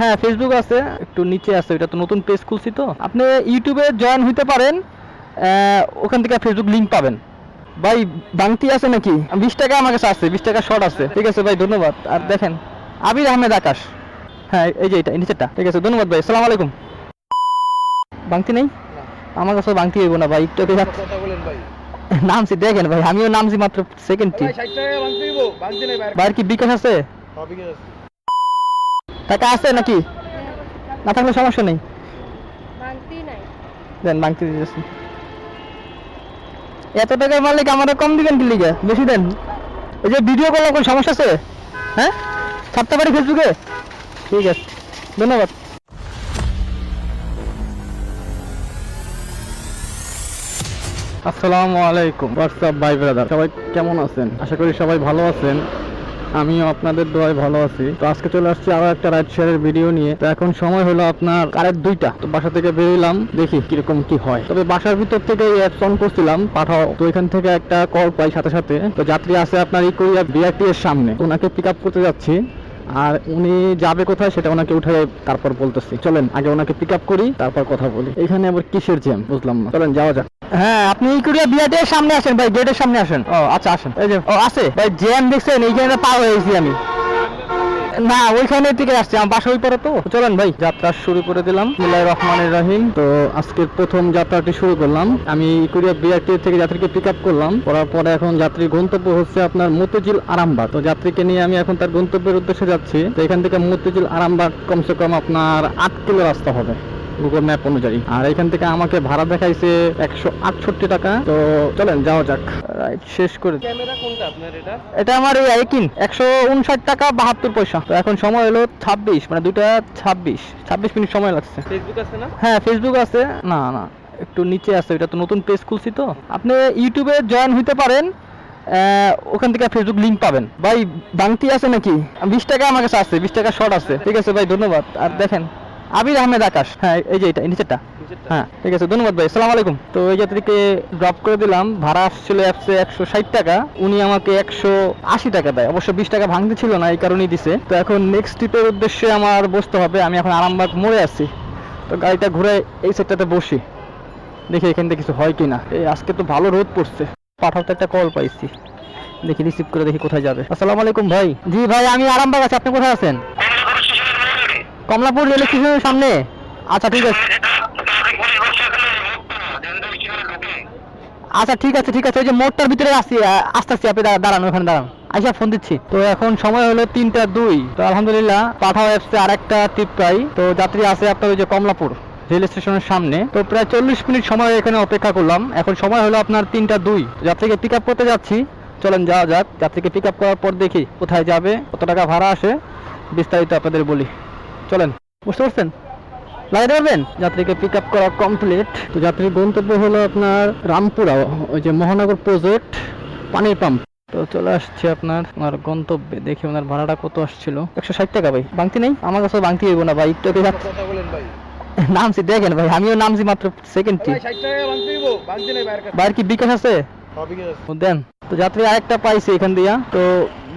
হ্যাঁ ফেসবুক আছে একটু নিচে আছে ওটা তো নতুন পেজ খুলছি তো। আপনি ইউটিউবে জয়েন হইতে পারেন ওখান থেকে ফেসবুক লিংক পাবেন। ভাই বাংতি আছে নাকি? বিশ টাকা আমার কাছে আছে বিশ টাকা শর্ট আছে। ঠিক আছে ভাই ধন্যবাদ। আর দেখেন আবির আহমেদ আকাশ। হ্যাঁ এই যে এটা নিচেরটা। ঠিক আছে ধন্যবাদ ভাই সালাম আলাইকুম। বাংতি নেই? আমার কাছে বাংতি হইব না ভাই একটু ভাই। নামছি দেখেন ভাই আমিও নামছি মাত্র সেকেন্ডটি ভাই 60 টাকা ভাঙতে দিব ভাঙতে নাই বাইরে। ভাইয়ের কি বিকাশ আছে? আছে। টাকা আছে নাকি? না থাকলে সমস্যা নেই। দেন বাংতি দিতেছি এত টাকার মালিক আমাদের কম দিবেন কি লিগে? বেশি দেন। এই যে ভিডিও করলে কোনো সমস্যা আছে? হ্যাঁ? ছাড়তে পারি ফেসবুকে ঠিক আছে। ধন্যবাদ। আসসালামু আলাইকুম। হোয়াটসঅ্যাপ ভাই ব্রাদার সবাই কেমন আছেন? আশা করি সবাই ভালো আছেন। আমিও আপনাদের দোয়ায় ভালো আছি। তো আজকে চলে আসছি আরও একটা রাইড শেয়ারের ভিডিও নিয়ে। তো এখন সময় হলো আপনার কারের দুইটা। তো বাসা থেকে বেরোলাম দেখি কীরকম কি হয়। তবে বাসার ভিতর থেকে অ্যাপস করছিলাম, পাঠাও। তো এখান থেকে একটা কল পাই সাথে সাথে। তো যাত্রী আছে আপনার ই কোরিয়া বিআরটি এর সামনে। ওনাকে পিক আপ করতে যাচ্ছি। আর উনি যাবে কোথায় সেটা ওনাকে উঠে তারপর বলতেছি। চলেন, আগে ওনাকে পিক আপ করি, তারপর কথা বলি। এখানে আবার কিসের জ্যাম বুঝলাম না। চলেন, যাওয়া যাক। হ্যাঁ আপনি এই কুরিয়া বিয়াটের সামনে আসেন ভাই গেটের সামনে আসেন। ও আচ্ছা আসেন। এই যে ও আছে ভাই জ্যাম দেখছেন এইখানে পার হয়েছি আমি। না ওইখানে থেকে আসছে আমার বাসা ওই পরে তো। চলেন ভাই যাত্রা শুরু করে দিলাম। মিলাই রহমানের রহিম। তো আজকের প্রথম যাত্রাটি শুরু করলাম। আমি কুরিয়া বিআরটি থেকে যাত্রীকে পিক আপ করলাম। করার পরে এখন যাত্রীর গন্তব্য হচ্ছে আপনার মতিঝিল আরামবাগ। তো যাত্রীকে নিয়ে আমি এখন তার গন্তব্যের উদ্দেশ্যে যাচ্ছি। তো এখান থেকে মতিঝিল আরামবাগ কমসে কম আপনার আট কিলো রাস্তা হবে। গুগল ম্যাপ অনুযায়ী। আর এখান থেকে আমাকে ভাড়া দেখাইছে একশো আটষট্টি টাকা। তো চলেন যাওয়া যাক। রাইট শেষ করে এটা? আমার এই একিন একশো উনষাট টাকা বাহাত্তর পয়সা। তো এখন সময় হলো ছাব্বিশ মানে দুইটা ছাব্বিশ। ছাব্বিশ মিনিট সময় লাগছে। ফেসবুক আছে না? হ্যাঁ ফেসবুক আছে। না না একটু নিচে আছে ওটা তো নতুন পেজ খুলছি তো। আপনি ইউটিউবে জয়েন হইতে পারেন আহ, ওখান থেকে ফেসবুক লিংক পাবেন। ভাই বাংতি আছে নাকি? বিশ টাকা আমার কাছে আছে বিশ টাকা শর্ট আছে। ঠিক আছে ভাই ধন্যবাদ। আর দেখেন আবির আহমেদ আকাশ। হ্যাঁ এই যে এটা নিচেরটা। হ্যাঁ ঠিক আছে ধন্যবাদ ভাই সালাম আলাইকুম। তো এই যাত্রীকে ড্রপ করে দিলাম ভাড়া আসছিল অ্যাপসে একশো ষাট টাকা উনি আমাকে একশো আশি টাকা দেয়। অবশ্য বিশ টাকা ভাঙতে ছিল না এই কারণেই দিছে। তো এখন নেক্সট ট্রিপের উদ্দেশ্যে আমার বসতে হবে আমি এখন আরামবাগ মোড়ে আছি। তো গাড়িটা ঘুরে এই সেটটাতে বসি। দেখি এখান থেকে কিছু হয় কিনা। এই আজকে তো ভালো রোদ পড়ছে। পাঠাতে একটা কল পাইছি। দেখি রিসিভ করে দেখি কোথায় যাবে। আসসালামু আলাইকুম ভাই। জি ভাই আমি আরামবাগ আছি। আপনি কোথায় আছেন? কমলাপুর রেল স্টেশনের সামনে? আচ্ছা ঠিক আছে। আচ্ছা ঠিক আছে ঠিক আছে। ওই যে মোড়টার ভিতরে আসছি আসতে আসছি আপনি দাঁড়া- দাঁড়ান, ওখানে দাঁড়ান। আইসা ফোন দিচ্ছি। তো এখন সময় হলো তিনটা দুই। তো আলহামদুলিল্লাহ, পাঠাও অ্যাপসে আর একটা টিপ পাই। তো যাত্রী আছে আপনার ওই যে কমলাপুর রেল স্টেশনের সামনে। তো প্রায় চল্লিশ মিনিট সময় এখানে অপেক্ষা করলাম। এখন সময় হলো আপনার তিনটা দুই। যাত্রীকে পিক আপ করতে যাচ্ছি। চলেন, যাওয়া যাক। যাত্রীকে পিক আপ করার পর দেখি কোথায় যাবে, কত টাকা ভাড়া আসে। বিস্তারিত আপনাদের বলি। চলেন। বুঝতে পারছেন? লাগাতে পারবেন যাত্রীকে পিক আপ করা কমপ্লিট তো যাত্রীর গন্তব্য হলো আপনার রামপুরা ওই যে মহানগর প্রজেক্ট পানির পাম্প তো চলে আসছে আপনার ওনার গন্তব্যে। দেখি ওনার ভাড়াটা কত আসছিল। একশো ষাট টাকা ভাই। বাংতি নেই? আমার কাছে বাংতি হইব না ভাই একটু নামছি দেখেন ভাই আমিও নামছি মাত্র সেকেন্ডটি ভাই 60 টাকা ভাঙতে দিব। ভাঙতে নাই বাইরে কি বিকাশ আছে। ও দেন। তো যাত্রী আরেকটা পাইছি এখান দিয়া। তো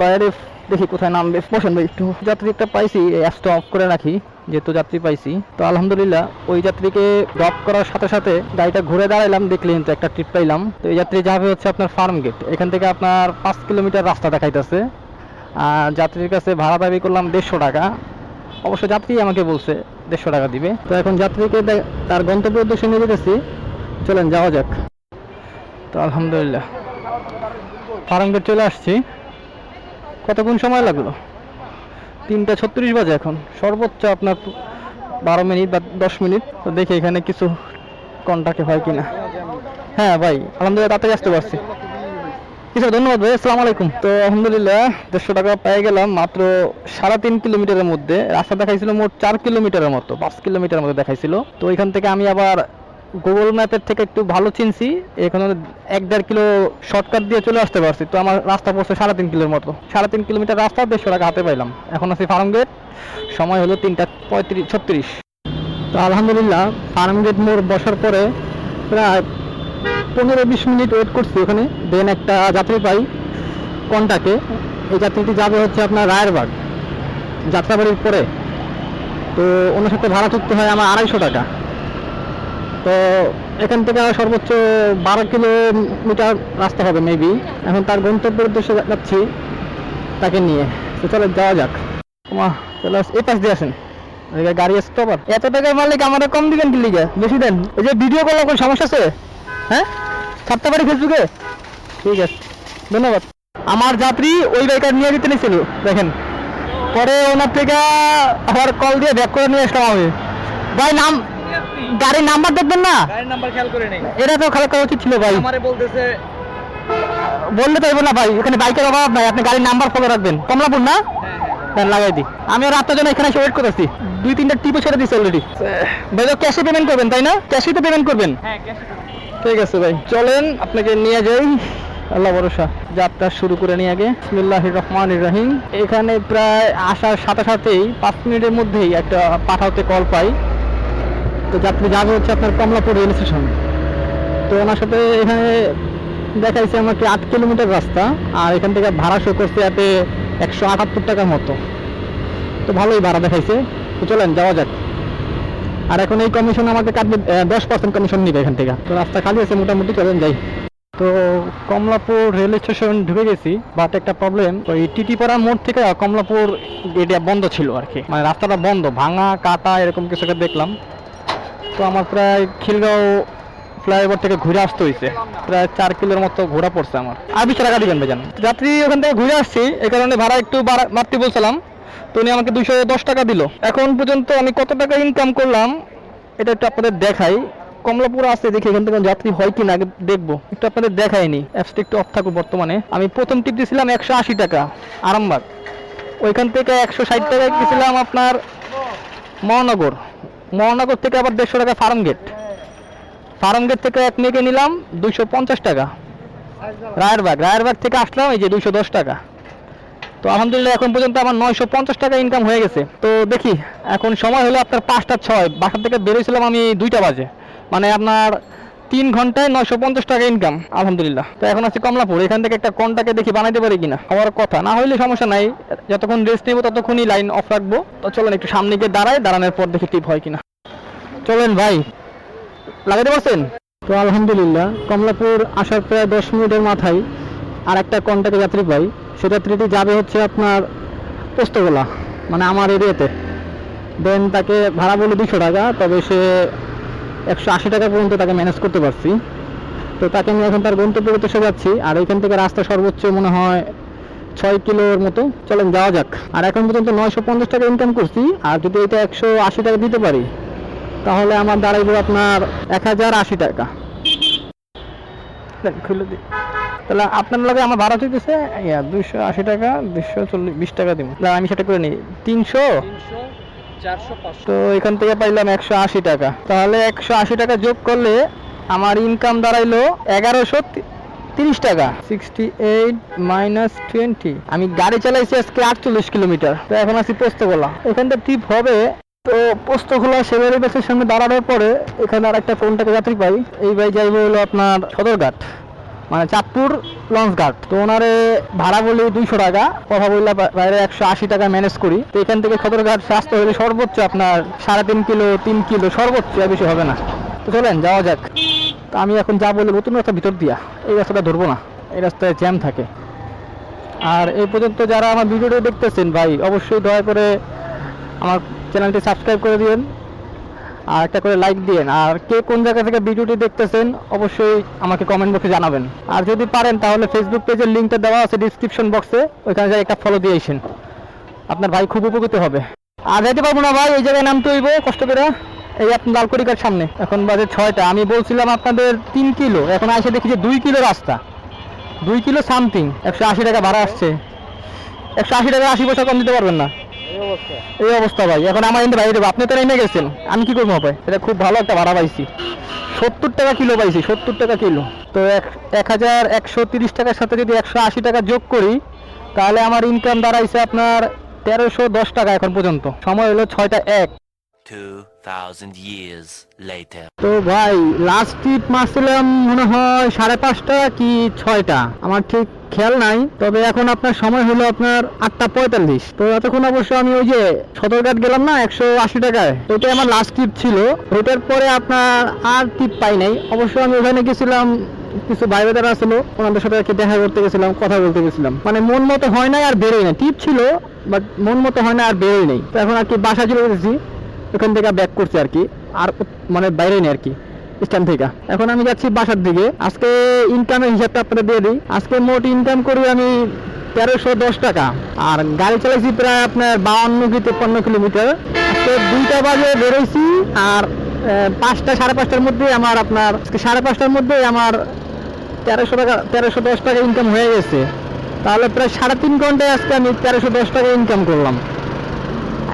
বাইরে দেখি কোথায় নামবে বসেন ভাই একটু। যাত্রী একটা পাইছি অ্যাপসটা অফ করে রাখি, যেহেতু যাত্রী পাইছি। তো আলহামদুলিল্লাহ, ওই যাত্রীকে ড্রপ করার সাথে সাথে গাড়িটা ঘুরে দাঁড়াইলাম দেখলেন তো একটা ট্রিপ পাইলাম। তো এই যাত্রী যাবে হচ্ছে আপনার ফার্ম গেট এখান থেকে আপনার পাঁচ কিলোমিটার রাস্তা দেখাইতেছে। আর যাত্রীর কাছে ভাড়া দাবি করলাম দেড়শো টাকা। অবশ্য যাত্রী আমাকে বলছে দেড়শো টাকা দিবে। তো এখন যাত্রীকে তার গন্তব্য উদ্দেশ্যে নিয়ে যেতেছি। চলেন, যাওয়া যাক। তো আলহামদুলিল্লাহ। ফার্ম গেট চলে আসছি। কতক্ষণ সময় লাগল? তিনটা ছত্রিশ বাজে এখন। সর্বোচ্চ আপনার বারো মিনিট বা দশ মিনিট। তো দেখি এখানে কিছু কন্টাক্টে হয় কিনা। হ্যাঁ ভাই, আলহামদুলিল্লাহ তাড়াতাড়ি আসতে পারছি। কিছু ধন্যবাদ ভাই, আসসালামু আলাইকুম। তো আলহামদুলিল্লাহ দেড়শো টাকা পেয়ে গেলাম, মাত্র সাড়ে তিন কিলোমিটারের মধ্যে। রাস্তা দেখাইছিল মোট চার কিলোমিটারের মতো, পাঁচ কিলোমিটারের মতো দেখাইছিল। তো ওইখান থেকে আমি আবার গুগল ম্যাপের থেকে একটু ভালো চিনছি, এখানে এক দেড় কিলো শর্টকাট দিয়ে চলে আসতে পারছি। তো আমার রাস্তা পড়ছে সাড়ে তিন কিলোর মতো। সাড়ে তিন কিলোমিটার রাস্তা, দেড়শো টাকা হাতে পাইলাম। এখন আছি ফার্ম গেট সময় হলো তিনটা পঁয়ত্রিশ, ছত্রিশ। তো আলহামদুলিল্লাহ ফার্ম গেট মোড় বসার পরে প্রায় পনেরো বিশ মিনিট ওয়েট করছি ওখানে। দেন একটা যাত্রী পাই কন্টাকে এই যাত্রীটি যাবে হচ্ছে আপনার রায়েরবাগ, যাত্রাবাড়ির পরে। তো ওনার সাথে ভাড়া চুক্তি হয় আমার আড়াইশো টাকা। তো এখান থেকে সর্বোচ্চ বারো কিলোমিটার রাস্তা হবে মেবি এখন তার গন্তব্যের উদ্দেশ্যে যাচ্ছি তাকে নিয়ে। তো চলো যাওয়া যাক। চলে এই পাশ দিয়ে আসেন। গাড়ি স্টপ এত টাকার মালিক আমার কম দিবেন কি বেশি দেন। এই যে ভিডিও করলে কোনো সমস্যা আছে? হ্যাঁ? ছাড়তে পারি ফেসবুকে ঠিক আছে। ধন্যবাদ। আমার যাত্রী ওই বাইকার নিয়ে যেতে নিয়েছিল দেখেন। পরে ওনার থেকে আবার কল দিয়ে ব্যাক করে নিয়ে আসলাম আমি। ভাই, নাম গাড়ির নাম্বার দেখবেন না? গাড়ির নাম্বার খেয়াল করে নেই। এটা তো খারাপ করা উচিত ছিল ভাই। আমারে বলতেছে বললে তো না ভাই এখানে বাইকের অভাব নাই আপনি গাড়ির নাম্বার ফলো রাখবেন। কমলাপুর না? হ্যাঁ লাগাই দিই আমি আর রাতটার জন্য এখানে এসে ওয়েট করেছি দুই তিনটা টিপে ছেড়ে দিচ্ছি অলরেডি ভাই ক্যাশে পেমেন্ট করবেন তাই না? ক্যাশে তো পেমেন্ট করবেন। হ্যাঁ ঠিক আছে ভাই চলেন আপনাকে নিয়ে যাই। আল্লাহ ভরসা। যাত্রা শুরু করে নিয়ে আগে। বিসমিল্লাহ রহমান রাহিম। এখানে প্রায় আসার সাথে সাথেই পাঁচ মিনিটের মধ্যেই একটা পাঠাতে কল পাই। তো যাত্রী যাবে হচ্ছে আপনার কমলাপুর রেল স্টেশন। তো ওনার সাথে এখানে দেখাইছে আমাকে আট কিলোমিটার রাস্তা, আর এখান থেকে ভাড়া শো করছে এতে একশো আটাত্তর টাকার মতো। তো ভালোই ভাড়া দেখাইছে। তো চলেন, যাওয়া যাক। আর এখন এই কমিশন আমাকে কাটবে দশ পার্সেন্ট কমিশন নিবে এখান থেকে। তো রাস্তা খালি আছে মোটামুটি, চলেন যাই। তো কমলাপুর রেল স্টেশন ঢুকে গেছি বাট একটা প্রবলেম তো ওই টিটিপাড়া মোড় থেকে কমলাপুর এটা বন্ধ ছিল আর কি। মানে রাস্তাটা বন্ধ, ভাঙা, কাটা, এরকম কিছু দেখলাম। তো আমার প্রায় খিলগাঁও ফ্লাইওভার থেকে ঘুরে আসতে হয়েছে প্রায় চার কিলোর মতো ঘোরা পড়ছে আমার। আর বিশ টাকা দিবেন ভাইজান। যাত্রী ওখান থেকে ঘুরে আসছি এই কারণে ভাড়া একটু বাড়তি বলছিলাম। তো উনি আমাকে দুশো দশ টাকা দিল। এখন পর্যন্ত আমি কত টাকা ইনকাম করলাম, এটা একটু আপনাদের দেখাই। কমলাপুর আছে, দেখি এখান থেকে যাত্রী হয় কিনা, আগে দেখব। একটু আপনাদের দেখাইনি অ্যাপসটা একটু অফ থাকুক বর্তমানে। আমি প্রথম টিপ দিয়েছিলাম একশো আশি টাকা, আরামবাগ। ওইখান থেকে একশো ষাট টাকায় গেছিলাম আপনার মহানগর। মহানগর থেকে আবার দেড়শো টাকা ফার্ম গেট ফার্ম গেট থেকে এক মেয়েকে নিলাম দুইশো পঞ্চাশ টাকা। রায়েরবাগ রায়েরবাগ থেকে আসলাম এই যে দুইশো দশ টাকা। তো আলহামদুলিল্লাহ এখন পর্যন্ত আমার নয়শো পঞ্চাশ টাকা ইনকাম হয়ে গেছে। তো দেখি, এখন সময় হলো আপনার পাঁচটা ছয়। বাসা থেকে বেরোয়ছিলাম আমি দুইটা বাজে। মানে আপনার তিন ঘন্টায় নয়শো পঞ্চাশ টাকা ইনকাম আলহামদুলিল্লাহ। তো এখন আছি কমলাপুর, এখান থেকে একটা কন্টাকে দেখি বানাইতে পারি কিনা, হওয়ার কথা। না হইলে সমস্যা নাই, যতক্ষণ রেস্ট নেব ততক্ষণই লাইন অফ রাখব। তো চলেন একটু সামনে গিয়ে দাঁড়ায় দাঁড়ানোর পর দেখি টিপ হয় কিনা। চলেন ভাই, লাগাইতে পারছেন? তো আলহামদুলিল্লাহ, কমলাপুর আসার প্রায় দশ মিনিটের মাথায় আর একটা কন্টাক্টে যাত্রী পাই। সে যাত্রীটি যাবে হচ্ছে আপনার পোস্তগোলা মানে আমার এরিয়াতে। দেন তাকে ভাড়া বলে দুশো টাকা, তবে সে একশো আশি টাকা পর্যন্ত তাকে ম্যানেজ করতে পারছি। তো তাকে আমি এখন তার গন্তব্যে উদ্দেশ্যে যাচ্ছি, আর এখান থেকে রাস্তা সর্বোচ্চ মনে হয় ছয় কিলোর মতো। চলেন, যাওয়া যাক। আর এখন পর্যন্ত নয়শো পঞ্চাশ টাকা ইনকাম করছি, আর যদি এটা একশো আশি টাকা দিতে পারি, তাহলে আমার দাঁড়াইবে আপনার এক হাজার আশি টাকা। খুলে দিই। তাহলে আপনার লগে আমার ভাড়া হইতেছে দুইশো আশি টাকা, দুইশো চল্লিশ, বিশ টাকা দিব। আমি সেটা করে নিই। তিনশো? তো এখান থেকে পাইলাম একশো আশি টাকা। তাহলে একশো আশি টাকা যোগ করলে আমার ইনকাম দাঁড়াইলো এগারোশো তিরিশ টাকা। সিক্সটি এইট মাইনাস টোয়েন্টি আমি গাড়ি চালাইছি আজকে আটচল্লিশ কিলোমিটার। তো এখন আছি পোস্তগোলা। এখানটা টিপ হবে। তো পোস্তগোলা সেবারি বাসের সামনে দাঁড়ানোর পরে এখানে আর একটা কোনটাকে যাত্রী পাই। এই ভাই যাইবো হলো আপনার সদরঘাট। মানে চাঁদপুর লঞ্চ ঘাট তো ওনারে ভাড়া বলি দুইশো টাকা, কথা বললে বাইরে একশো আশি টাকা ম্যানেজ করি। তো এখান থেকে সদরঘাট স্বাস্থ্য হলে সর্বোচ্চ আপনার সাড়ে তিন কিলো তিন কিলো, সর্বোচ্চ বেশি হবে না। তো চলেন, যাওয়া যাক। তো আমি এখন যা বলি নতুন রাস্তা ভিতর দিয়া। এই রাস্তাটা ধরবো না। এই রাস্তায় জ্যাম থাকে। আর এই পর্যন্ত যারা আমার ভিডিওটি দেখতেছেন, ভাই, অবশ্যই দয়া করে আমার চ্যানেলটি সাবস্ক্রাইব করে দিবেন আর একটা করে লাইক দিয়েন। আর কে কোন জায়গা থেকে ভিডিওটি দেখতেছেন, অবশ্যই আমাকে কমেন্ট বক্সে জানাবেন। আর যদি পারেন, তাহলে ফেসবুক পেজের লিঙ্কটা দেওয়া আছে ডিসক্রিপশন বক্সে ওইখানে যাই একটা ফলো দিয়ে আসেন। আপনার ভাই খুব উপকৃত হবে। আর যাইতে পারব না ভাই, এই জায়গায় নামতে হইব, কষ্ট করে। এই আপনি লালকড়িকার সামনে। এখন বাজে ছয়টা। আমি বলছিলাম আপনাদের তিন কিলো। এখন এসে দেখি যে দুই কিলো রাস্তা। দুই কিলো সামথিং একশো আশি টাকা ভাড়া আসছে। একশো আশি টাকা আশি পয়সা কম দিতে পারবেন না। এই অবস্থা ভাই, এখন আমার এনে বাইরে আপনি তো এনে গেছেন, আমি কি করব ভাই? এটা খুব ভালো একটা ভাড়া পাইছি। সত্তর টাকা কিলো পাইছি, সত্তর টাকা কিলো। তো এক হাজার একশো তিরিশ টাকার সাথে যদি একশো আশি টাকা যোগ করি, তাহলে আমার ইনকাম দাঁড়াইছে আপনার তেরোশো দশ টাকা এখন পর্যন্ত। সময় হলো ছয়টা এক। 2,000 years later. তো ভাই লাস্ট ট্রিপ মারছিলাম মনে হয় সাড়ে পাঁচটা কি ছয়টা। আমার ঠিক খেয়াল নাই তবে এখন আপনার সময় হলো আপনার আটটা পঁয়তাল্লিশ। তো এতক্ষণ অবশ্য আমি ওই যে সদরঘাট গেলাম না একশো আশি টাকায় ওইটাই আমার লাস্ট ট্রিপ ছিল। ওইটার পরে আপনার আর ট্রিপ পাই নাই। অবশ্য আমি ওখানে গেছিলাম কিছু ভাই বেদারা ছিল ওনাদের সাথে আর দেখা করতে গেছিলাম কথা বলতে গেছিলাম। মানে মন মতো হয় নাই আর বেরোয় না টিপ ছিল বাট মন মতো হয় না আর বেরোই নেই। তো এখন আর কি বাসা চলে গেছি। ওখান থেকে ব্যাক করছি আর কি। আর মানে বাইরে নেই আর কি স্ট্যান্ড থেকে। এখন আমি যাচ্ছি বাসার দিকে। আজকে ইনকামের হিসাবটা আপনাদের দিয়ে দিই। আজকে মোট ইনকাম করি আমি তেরোশো দশ টাকা। আর গাড়ি চালাইছি প্রায় আপনার বাউন্ন কি তেপ্পান্ন কিলোমিটার। আজকে দুইটা বাজে বেরোইছি আর পাঁচটা, সাড়ে পাঁচটার মধ্যে আমার আপনার সাড়ে পাঁচটার মধ্যে আমার তেরোশো টাকা, তেরোশো দশ টাকা ইনকাম হয়ে গেছে। তাহলে প্রায় সাড়ে তিন ঘন্টায় আজকে আমি তেরোশো দশ টাকা ইনকাম করলাম।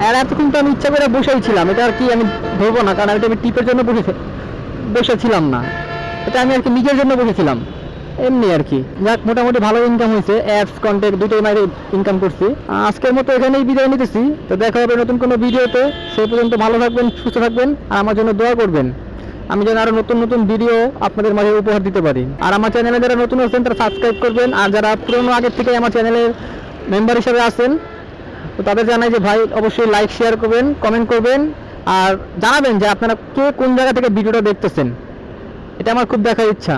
আর এতক্ষণ তো আমি ইচ্ছা করে বসেই ছিলাম। এটা আর কি আমি ধরবো না, কারণ এটা আমি টিপের জন্য বসে বসেছিলাম না। এটা আমি আর কি নিজের জন্য বসেছিলাম। এমনি আর কি। যাক, মোটামুটি ভালো ইনকাম হয়েছে। অ্যাপস কন্টেন্ট দুটোই মাইরে ইনকাম করছি। আজকের মতো এখানেই বিদায় নিতেছি। তো দেখা হবে নতুন কোনো ভিডিওতে। সেই পর্যন্ত ভালো থাকবেন, সুস্থ থাকবেন, আর আমার জন্য দোয়া করবেন। আমি যেন আরও নতুন নতুন ভিডিও আপনাদের মাঝে উপহার দিতে পারি। আর আমার চ্যানেলে যারা নতুন আছেন, তারা সাবস্ক্রাইব করবেন। আর যারা পুরনো আগের থেকে আমার চ্যানেলের মেম্বার হিসেবে আছেন তো তাদের জানাই যে ভাই অবশ্যই লাইক শেয়ার করবেন কমেন্ট করবেন, আর জানাবেন যে আপনারা কে কোন জায়গা থেকে ভিডিওটা দেখতেছেন। এটা আমার খুব দেখার ইচ্ছা।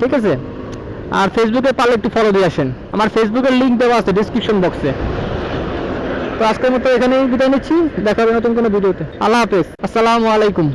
ঠিক আছে? আর ফেসবুকে পারলে একটু ফলো দিয়ে আসেন। আমার ফেসবুকের লিঙ্ক দেওয়া আছে ডিসক্রিপশন বক্সে তো আজকের মতো এখানেই বিদায় নিচ্ছি। দেখা হবে নতুন কোনো ভিডিওতে। আল্লাহ হাফেজ। আসসালামু আলাইকুম।